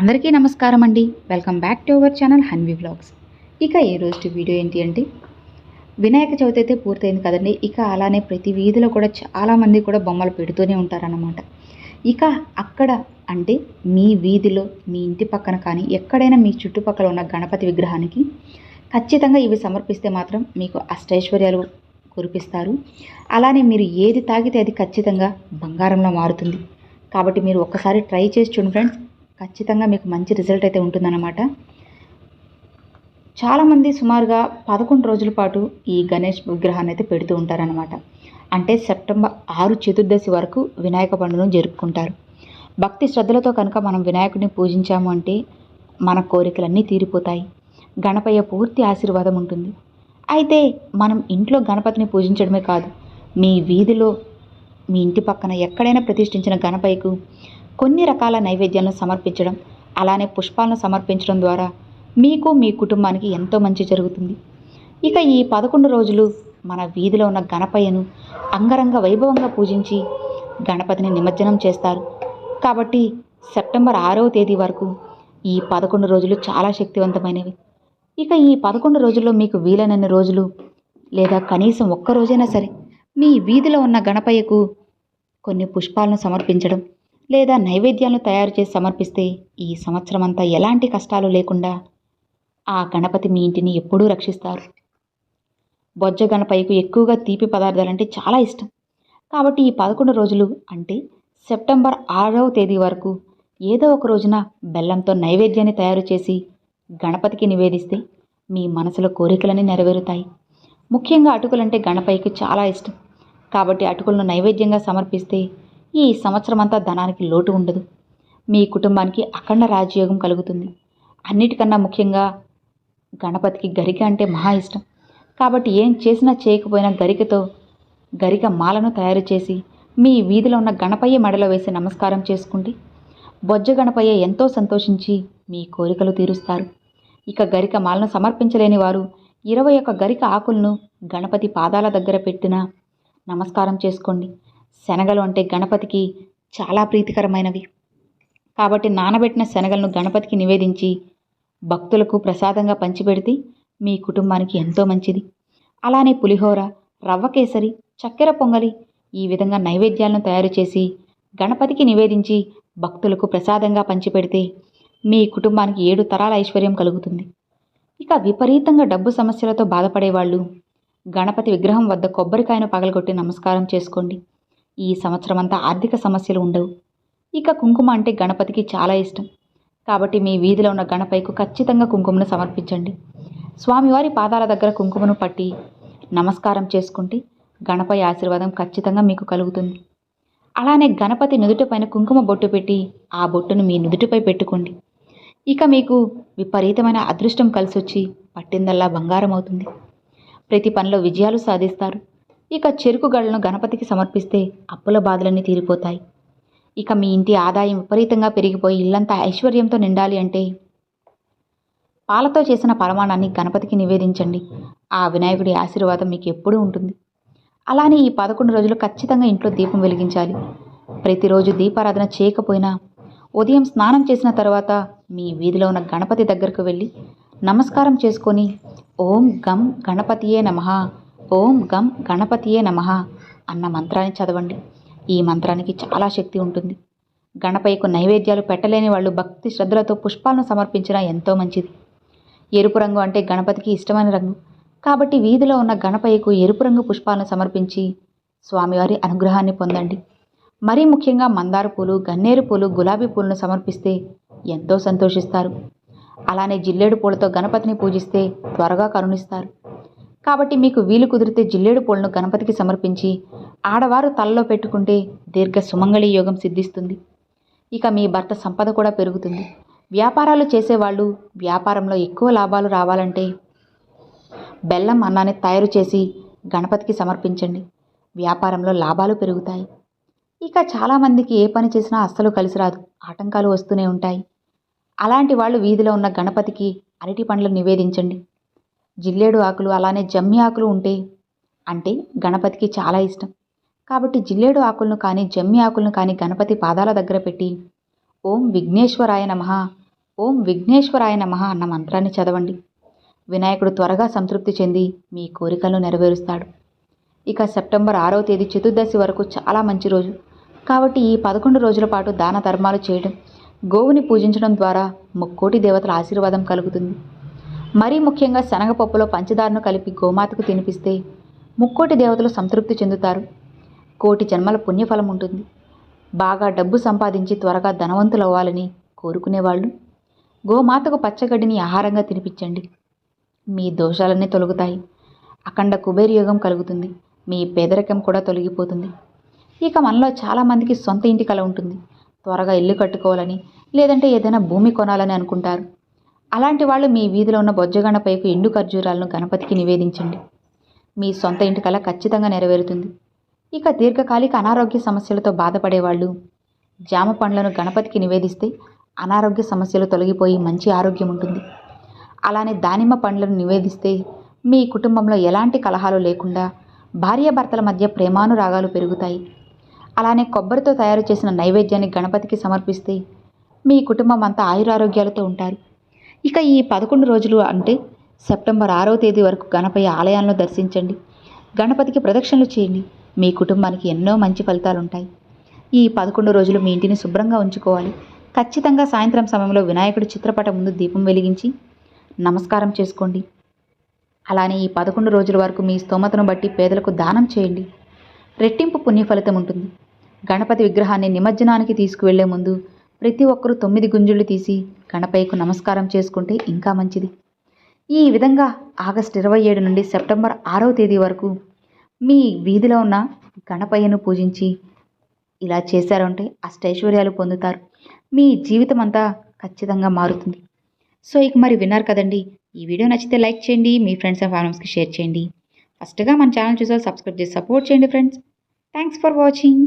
అందరికీ నమస్కారం అండి. Welcome back to our channel Hanvi blogs ఇక ఈ రోజు వీడియో ఏంటి అంటే వినాయక చవితి అయితే పూర్తయింది కదండి. ఇక అలానే ప్రతి వీధిలో కూడా చాలామంది కూడా బొమ్మలు పెడుతూనే ఉంటారన్నమాట. ఇక అక్కడ అంటే మీ వీధిలో మీ ఇంటి పక్కన కానీ ఎక్కడైనా మీ చుట్టుపక్కల ఉన్న గణపతి విగ్రహానికి ఖచ్చితంగా ఇవి సమర్పిస్తే మాత్రం మీకు అష్టైశ్వర్యాలు కురిపిస్తారు. అలానే మీరు ఏది తాగితే అది ఖచ్చితంగా బంగారంలో మారుతుంది. కాబట్టి మీరు ఒక్కసారి ట్రై చేసి చూడండి ఫ్రెండ్స్. ఖచ్చితంగా మీకు మంచి రిజల్ట్ అయితే ఉంటుందన్నమాట. చాలామంది సుమారుగా పదకొండు రోజుల పాటు ఈ గణేష్ విగ్రహాన్ని అయితే పెడుతూ ఉంటారనమాట అంటే సెప్టెంబర్ ఆరు చతుర్దశి వరకు వినాయక పండుగను జరుపుకుంటారు. భక్తి శ్రద్ధలతో కనుక మనం వినాయకుడిని పూజించాము అంటే మన కోరికలన్నీ తీరిపోతాయి. గణపయ్య పూర్తి ఆశీర్వాదం ఉంటుంది. అయితే మనం ఇంట్లో గణపతిని పూజించడమే కాదు మీ వీధిలో మీ ఇంటి పక్కన ఎక్కడైనా ప్రతిష్ఠించిన గణపయ్యకు కొన్ని రకాల నైవేద్యాలను సమర్పించడం అలానే పుష్పాలను సమర్పించడం ద్వారా మీకు మీ కుటుంబానికి ఎంతో మంచి జరుగుతుంది. ఇక ఈ పదకొండు రోజులు మన వీధిలో ఉన్న గణపయ్యను అంగరంగ వైభవంగా పూజించి గణపతిని నిమజ్జనం చేస్తారు. కాబట్టి సెప్టెంబర్ ఆరవ తేదీ వరకు ఈ పదకొండు రోజులు చాలా శక్తివంతమైనవి. ఇక ఈ పదకొండు రోజుల్లో మీకు వీలైనన్ని రోజులు లేదా కనీసం ఒక్క రోజైనా సరే మీ వీధిలో ఉన్న గణపయ్యకు కొన్ని పుష్పాలను సమర్పించడం లేదా నైవేద్యాలను తయారు చేసి సమర్పిస్తే ఈ సంవత్సరం అంతా ఎలాంటి కష్టాలు లేకుండా ఆ గణపతి మీ ఇంటిని ఎప్పుడూ రక్షిస్తారు. బొజ్జ గణపయ్యకు ఎక్కువగా తీపి పదార్థాలంటే చాలా ఇష్టం. కాబట్టి ఈ పదకొండు రోజులు అంటే సెప్టెంబర్ ఆరవ తేదీ వరకు ఏదో ఒక రోజున బెల్లంతో నైవేద్యాన్ని తయారు చేసి గణపతికి నివేదిస్తే మీ మనసులో కోరికలన్నీ నెరవేరుతాయి. ముఖ్యంగా అటుకులంటే గణపయ్యకి చాలా ఇష్టం. కాబట్టి అటుకులను నైవేద్యంగా సమర్పిస్తే ఈ సంవత్సరం అంతా ధనానికి లోటు ఉండదు. మీ కుటుంబానికి అఖండ రాజయోగం కలుగుతుంది. అన్నిటికన్నా ముఖ్యంగా గణపతికి గరిక అంటే మహా ఇష్టం. కాబట్టి ఏం చేసినా చేయకపోయినా గరికతో గరిక మాలను తయారు చేసి మీ వీధిలో ఉన్న గణపయ్య మెడలో వేసి నమస్కారం చేసుకోండి బొజ్జ గణపయ్య ఎంతో సంతోషించి మీ కోరికలు తీరుస్తారు. ఇక గరిక మాలను సమర్పించలేని వారు ఇరవై ఒక్క గరిక ఆకులను గణపతి పాదాల దగ్గర పెట్టిన నమస్కారం చేసుకోండి. శనగలు అంటే గణపతికి చాలా ప్రీతికరమైనవి. కాబట్టి నానబెట్టిన శనగలను గణపతికి నివేదించి భక్తులకు ప్రసాదంగా పంచిపెడితే మీ కుటుంబానికి ఎంతో మంచిది. అలానే పులిహోర రవ్వ కేసరి చక్కెర పొంగలి ఈ విధంగా నైవేద్యాలను తయారు చేసి గణపతికి నివేదించి భక్తులకు ప్రసాదంగా పంచిపెడితే మీ కుటుంబానికి ఏడు తరాల ఐశ్వర్యం కలుగుతుంది. ఇక విపరీతంగా డబ్బు సమస్యలతో బాధపడేవాళ్ళు గణపతి విగ్రహం వద్ద కొబ్బరికాయను పగలగొట్టి నమస్కారం చేసుకోండి. ఈ సంవత్సరం అంతా ఆర్థిక సమస్యలు ఉండవు. ఇక కుంకుమ అంటే గణపతికి చాలా ఇష్టం. కాబట్టి మీ వీధిలో ఉన్న గణపైకు ఖచ్చితంగా కుంకుమను సమర్పించండి. స్వామివారి పాదాల దగ్గర కుంకుమను పట్టి నమస్కారం చేసుకుంటే గణపై ఆశీర్వాదం ఖచ్చితంగా మీకు కలుగుతుంది. అలానే గణపతి నుదుటిపైన కుంకుమ బొట్టు పెట్టి ఆ బొట్టును మీ నుదుటిపై పెట్టుకోండి. ఇక మీకు విపరీతమైన అదృష్టం కలిసొచ్చి పట్టిందల్లా బంగారం అవుతుంది ప్రతి పనిలో విజయాలు సాధిస్తారు. ఇక చెరుకు గళ్ళను గణపతికి సమర్పిస్తే అప్పుల బాధలన్నీ తీరిపోతాయి. ఇక మీ ఇంటి ఆదాయం విపరీతంగా పెరిగిపోయి ఇల్లంతా ఐశ్వర్యంతో నిండాలి అంటే పాలతో చేసిన పరమాణాన్ని గణపతికి నివేదించండి. ఆ వినాయకుడి ఆశీర్వాదం మీకు ఎప్పుడూ ఉంటుంది. అలానే ఈ పదకొండు రోజులు ఖచ్చితంగా ఇంట్లో దీపం వెలిగించాలి. ప్రతిరోజు దీపారాధన చేయకపోయినా ఉదయం స్నానం చేసిన తర్వాత మీ వీధిలో ఉన్న గణపతి దగ్గరకు వెళ్ళి నమస్కారం చేసుకొని ఓం గం గణపతియే నమ ఓం గం గణపతియే నమ అన్న మంత్రాన్ని చదవండి. ఈ మంత్రానికి చాలా శక్తి ఉంటుంది. గణపయ్యకు నైవేద్యాలు పెట్టలేని వాళ్ళు భక్తి శ్రద్ధలతో పుష్పాలను సమర్పించినా ఎంతో మంచిది. ఎరుపు రంగు అంటే గణపతికి ఇష్టమైన రంగు. కాబట్టి వీధిలో ఉన్న గణపయ్యకు ఎరుపు రంగు పుష్పాలను సమర్పించి స్వామివారి అనుగ్రహాన్ని పొందండి. మరీ ముఖ్యంగా మందార పూలు గన్నేరు పూలు గులాబీ పూలను సమర్పిస్తే ఎంతో సంతోషిస్తారు. అలానే జిల్లేడు పూలతో గణపతిని పూజిస్తే త్వరగా కరుణిస్తారు. కాబట్టి మీకు వీలు కుదిరితే జిల్లేడు పూలను గణపతికి సమర్పించి ఆడవారు తలలో పెట్టుకుంటే దీర్ఘ సుమంగళి యోగం సిద్ధిస్తుంది. ఇక మీ భర్త సంపద కూడా పెరుగుతుంది. వ్యాపారాలు చేసేవాళ్ళు వ్యాపారంలో ఎక్కువ లాభాలు రావాలంటే బెల్లం అన్నాన్ని తయారు చేసి గణపతికి సమర్పించండి. వ్యాపారంలో లాభాలు పెరుగుతాయి. ఇక చాలామందికి ఏ పని చేసినా అస్సలు కలిసి రాదు. ఆటంకాలు వస్తూనే ఉంటాయి. అలాంటి వాళ్ళు వీధిలో ఉన్న గణపతికి అరటి పండ్లు నివేదించండి. జిల్లేడు ఆకులు అలానే జమ్మి ఆకులు ఉంటే అంటే గణపతికి చాలా ఇష్టం. కాబట్టి జిల్లేడు ఆకులను కానీ జమ్మి ఆకులను కానీ గణపతి పాదాల దగ్గర పెట్టి ఓం విఘ్నేశ్వరాయ నమః ఓం విఘ్నేశ్వరాయ నమ అన్న మంత్రాన్ని చదవండి. వినాయకుడు త్వరగా సంతృప్తి చెంది మీ కోరికలను నెరవేరుస్తాడు. ఇక సెప్టెంబర్ ఆరవ తేదీ చతుర్దశి వరకు చాలా మంచి రోజు. కాబట్టి ఈ పదకొండు రోజుల పాటు దాన ధర్మాలు చేయడం గోవుని పూజించడం ద్వారా ముక్కోటి దేవతల ఆశీర్వాదం కలుగుతుంది. మరీ ముఖ్యంగా శనగపప్పులో పంచదారను కలిపి గోమాతకు తినిపిస్తే ముక్కోటి దేవతలు సంతృప్తి చెందుతారు. కోటి జన్మల పుణ్యఫలం ఉంటుంది. బాగా డబ్బు సంపాదించి త్వరగా ధనవంతులు అవ్వాలని కోరుకునేవాళ్ళు. గోమాతకు పచ్చగడ్డిని ఆహారంగా తినిపించండి. మీ దోషాలన్నీ తొలగుతాయి. అఖండ కుబేరయోగం కలుగుతుంది. మీ పేదరికం కూడా తొలగిపోతుంది. ఇక మనలో చాలామందికి సొంత ఇంటి కల ఉంటుంది. త్వరగా ఇల్లు కట్టుకోవాలని లేదంటే ఏదైనా భూమి కొనాలని అనుకుంటారు. అలాంటి వాళ్ళు మీ వీధిలో ఉన్న బొజ్జగండపైకి ఎండు ఖర్జూరాలను గణపతికి నివేదించండి. మీ సొంత ఇంటి ఖచ్చితంగా నెరవేరుతుంది. ఇక దీర్ఘకాలిక అనారోగ్య సమస్యలతో బాధపడేవాళ్ళు జామ పండ్లను గణపతికి నివేదిస్తే అనారోగ్య సమస్యలు తొలగిపోయి మంచి ఆరోగ్యం ఉంటుంది. అలానే దానిమ్మ పండ్లను నివేదిస్తే మీ కుటుంబంలో ఎలాంటి కలహాలు లేకుండా భార్యాభర్తల మధ్య ప్రేమానురాగాలు పెరుగుతాయి. అలానే కొబ్బరితో తయారు చేసిన నైవేద్యాన్ని గణపతికి సమర్పిస్తే మీ కుటుంబం అంతా ఆయురారోగ్యాలతో ఉంటారు. ఇక ఈ పదకొండు రోజులు అంటే సెప్టెంబర్ ఆరవ తేదీ వరకు గణపయ్య ఆలయాలను దర్శించండి. గణపతికి ప్రదక్షిణలు చేయండి. మీ కుటుంబానికి ఎన్నో మంచి ఫలితాలు ఉంటాయి ఈ పదకొండు రోజులు మీ ఇంటిని శుభ్రంగా ఉంచుకోవాలి. ఖచ్చితంగా సాయంత్రం సమయంలో వినాయకుడి చిత్రపటం ముందు దీపం వెలిగించి నమస్కారం చేసుకోండి. అలానే ఈ పదకొండు రోజుల వరకు మీ స్తోమతను బట్టి పేదలకు దానం చేయండి. రెట్టింపు పుణ్యఫలితం ఉంటుంది. గణపతి విగ్రహాన్ని నిమజ్జనానికి తీసుకువెళ్ళే ముందు ప్రతి ఒక్కరూ తొమ్మిది గుంజుళ్ళు తీసి గణపయ్యకు నమస్కారం చేసుకుంటే ఇంకా మంచిది. ఈ విధంగా ఆగస్టు ఇరవై ఏడు నుండి సెప్టెంబర్ ఆరవ తేదీ వరకు మీ వీధిలో ఉన్న గణపయ్యను పూజించి ఇలా చేశారంటే అష్టైశ్వర్యాలు పొందుతారు. మీ జీవితం అంతా ఖచ్చితంగా మారుతుంది. సో ఇక మరి విన్నారు కదండి. ఈ వీడియో నచ్చితే లైక్ చేయండి మీ ఫ్రెండ్స్ అండ్ ఫ్యామిలీస్కి షేర్ చేయండి. ఫస్ట్గా మన ఛానల్ చూసారు సబ్స్క్రైబ్ చేసి సపోర్ట్ చేయండి ఫ్రెండ్స్. Thanks for watching.